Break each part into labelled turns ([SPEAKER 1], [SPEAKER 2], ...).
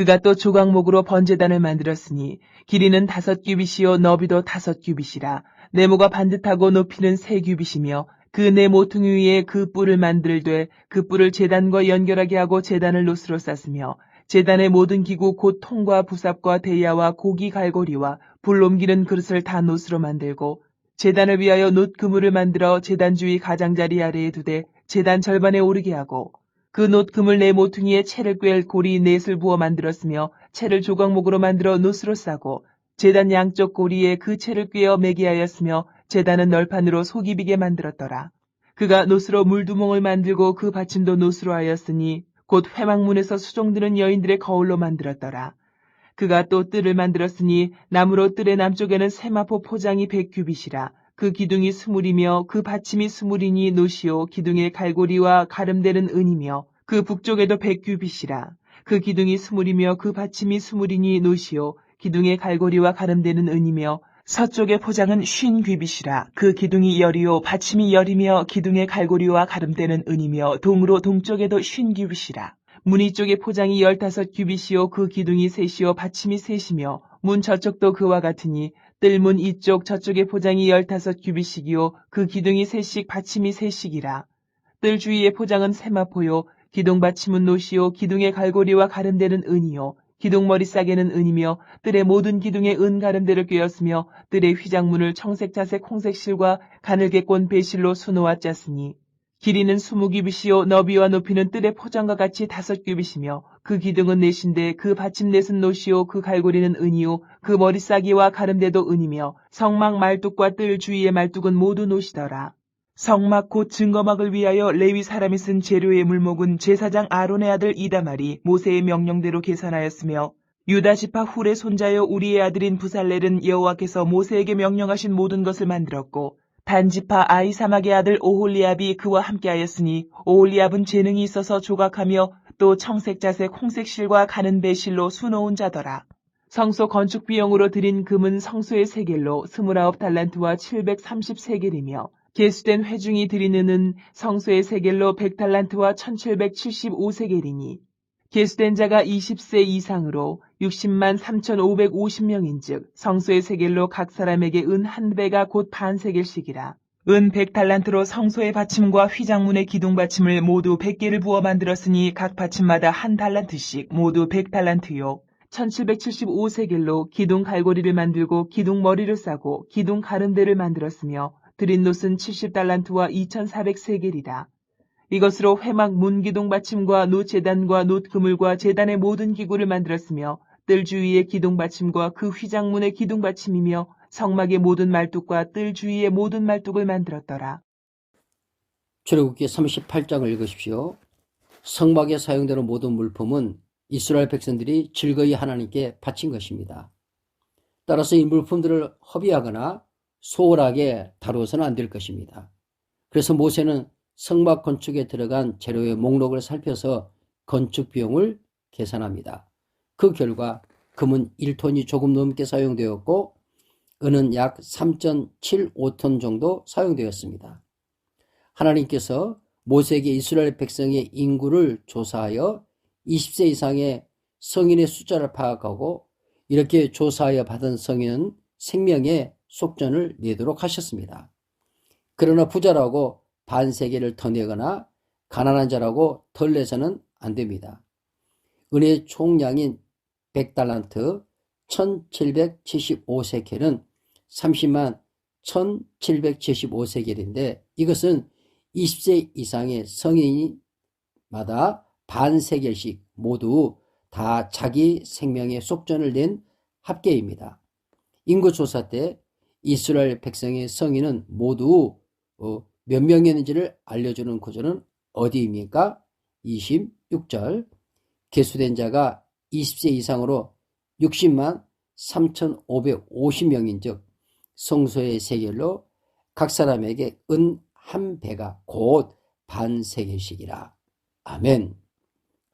[SPEAKER 1] 그가 또 조각목으로 번제단을 만들었으니 길이는 다섯 규빗이요 너비도 다섯 규빗이라 네모가 반듯하고 높이는 세 규빗이며 그 네 모퉁이 위에 그 뿔을 만들되 그 뿔을 제단과 연결하게 하고 제단을 노스로 쌌으며 제단의 모든 기구 곧 통과 부삽과 대야와 고기 갈고리와 불 옮기는 그릇을 다 노스로 만들고 제단을 위하여 놋 그물을 만들어 제단 주위 가장자리 아래에 두되 제단 절반에 오르게 하고 그놋 그물 네 모퉁이에 채를 꿰 고리 넷을 부어 만들었으며 채를 조각목으로 만들어 놋으로 싸고 제단 양쪽 고리에 그 채를 꿰어 매게 하였으며 제단은 널판으로 속이 비게 만들었더라. 그가 놋으로 물두멍을 만들고 그 받침도 놋으로 하였으니 곧 회막문에서 수종드는 여인들의 거울로 만들었더라. 그가 또 뜰을 만들었으니 나무로 뜰의 남쪽에는 세마포 포장이 백규빗이라 그 기둥이 스물이며 그 받침이 스물이니 노시오 기둥의 갈고리와 가름되는 은이며 그 북쪽에도 백규빗이라. 그 기둥이 스물이며 그 받침이 스물이니 노시오 기둥의 갈고리와 가름되는 은이며 서쪽의 포장은 쉰 규빗이라. 그 기둥이 열이요 받침이 열이며 기둥의 갈고리와 가름되는 은이며 동으로 동쪽에도 쉰 규빗이라. 문이 쪽의 포장이 열다섯 규빗이요 그 기둥이 셋이요 받침이 셋이며 문 저쪽도 그와 같으니 뜰문 이쪽 저쪽의 포장이 열다섯 규빗씩이요. 그 기둥이 셋씩 받침이 셋씩이라. 뜰 주위의 포장은 세마포요. 기둥 받침은 노시요. 기둥의 갈고리와 가름되는 은이요. 기둥 머리 싸개는 은이며 뜰의 모든 기둥에 은 가름대를 꿰었으며 뜰의 휘장문을 청색 자색 홍색 실과 가늘게 꼰 배실로 수놓아 짰으니 길이는 스무 규빗이요. 너비와 높이는 뜰의 포장과 같이 다섯 규빗이며 그 기둥은 넷인데 그 받침 넷은 노시요 그 갈고리는 은이요 그 머리 싸기와 가름대도 은이며 성막 말뚝과 뜰 주위의 말뚝은 모두 노시더라. 성막 곧 증거막을 위하여 레위 사람이 쓴 재료의 물목은 제사장 아론의 아들 이다말이 모세의 명령대로 계산하였으며 유다 지파 훌의 손자여 우리의 아들인 부살렐은 여호와께서 모세에게 명령하신 모든 것을 만들었고 단지파 아이사막의 아들 오홀리압이 그와 함께하였으니 오홀리압은 재능이 있어서 조각하며 또 청색자색 홍색실과 가는 배실로 수놓은 자더라. 성소 건축 비용으로 들인 금은 성소의 세겔로 스물아홉 달란트와 730세겔이며 개수된 회중이 드리는 은 성소의 세겔로 100달란트와 1775세겔이니 개수된 자가 20세 이상으로 60만 3,550명인즉 성소의 세겔로 각 사람에게 은 한 배가 곧 반 세겔씩이라. 은 100달란트로 성소의 받침과 휘장문의 기둥 받침을 모두 100개를 부어 만들었으니 각 받침마다 한 달란트씩 모두 100달란트요. 1775세겔로 기둥 갈고리를 만들고 기둥 머리를 싸고 기둥 가름대를 만들었으며 드린 놋은 70달란트와 2400세겔이다. 이것으로 회막 문기둥 받침과 노 재단과 노 그물과 재단의 모든 기구를 만들었으며 뜰 주위의 기둥 받침과 그 휘장문의 기둥 받침이며 성막의 모든 말뚝과 뜰 주위의 모든 말뚝을 만들었더라.
[SPEAKER 2] 출애굽기 38장을 읽으십시오. 성막에 사용되는 모든 물품은 이스라엘 백성들이 즐거이 하나님께 바친 것입니다. 따라서 이 물품들을 허비하거나 소홀하게 다루어서는 안 될 것입니다. 그래서 모세는 성막 건축에 들어간 재료의 목록을 살펴서 건축 비용을 계산합니다. 그 결과 금은 1톤이 조금 넘게 사용되었고 은은 약 3.75톤 정도 사용되었습니다. 하나님께서 모세에게 이스라엘 백성의 인구를 조사하여 20세 이상의 성인의 숫자를 파악하고 이렇게 조사하여 받은 성인은 생명의 속전을 내도록 하셨습니다. 그러나 부자라고 반세계를 더 내거나 가난한 자라고 덜 내서는 안 됩니다. 은혜의 총량인 100달란트 1775세켈은 30만 1775세겔인데 이것은 20세 이상의 성인마다 반세겔씩 모두 다 자기 생명의 속전을 낸 합계입니다. 인구조사 때 이스라엘 백성의 성인은 모두 어, 몇 명이었는지를 알려주는 구조는 어디입니까? 26절 개수된 자가 20세 이상으로 60만 3,550명인 즉 성소의 세겔로 각 사람에게 은 한 배가 곧 반세겔씩이라. 아멘.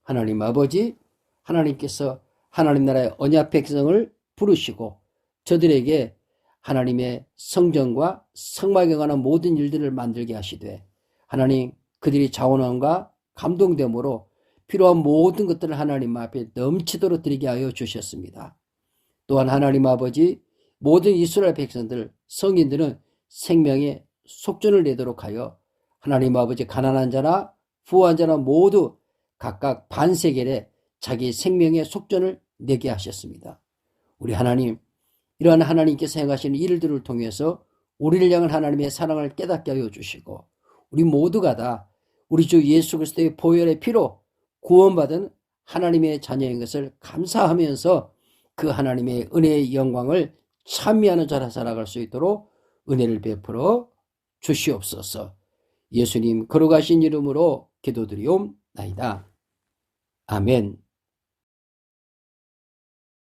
[SPEAKER 2] 하나님 아버지, 하나님께서 하나님 나라의 언약 백성을 부르시고 저들에게 하나님의 성전과 성막에 관한 모든 일들을 만들게 하시되 하나님 그들이 자원함과 감동됨으로 필요한 모든 것들을 하나님 앞에 넘치도록 드리게 하여 주셨습니다. 또한 하나님 아버지 모든 이스라엘 백성들 성인들은 생명의 속전을 내도록 하여 하나님 아버지 가난한 자나 부한 자나 모두 각각 반세겔에 자기 생명의 속전을 내게 하셨습니다. 우리 하나님 이러한 하나님께서 행하시는 일들을 통해서 우리를 향한 하나님의 사랑을 깨닫게 하여 주시고 우리 모두가 다 우리 주 예수 그리스도의 보혈의 피로 구원받은 하나님의 자녀인 것을 감사하면서 그 하나님의 은혜의 영광을 찬미하는 자라 살아갈 수 있도록 은혜를 베풀어 주시옵소서. 예수님 걸어가신 이름으로 기도드리옵나이다. 아멘.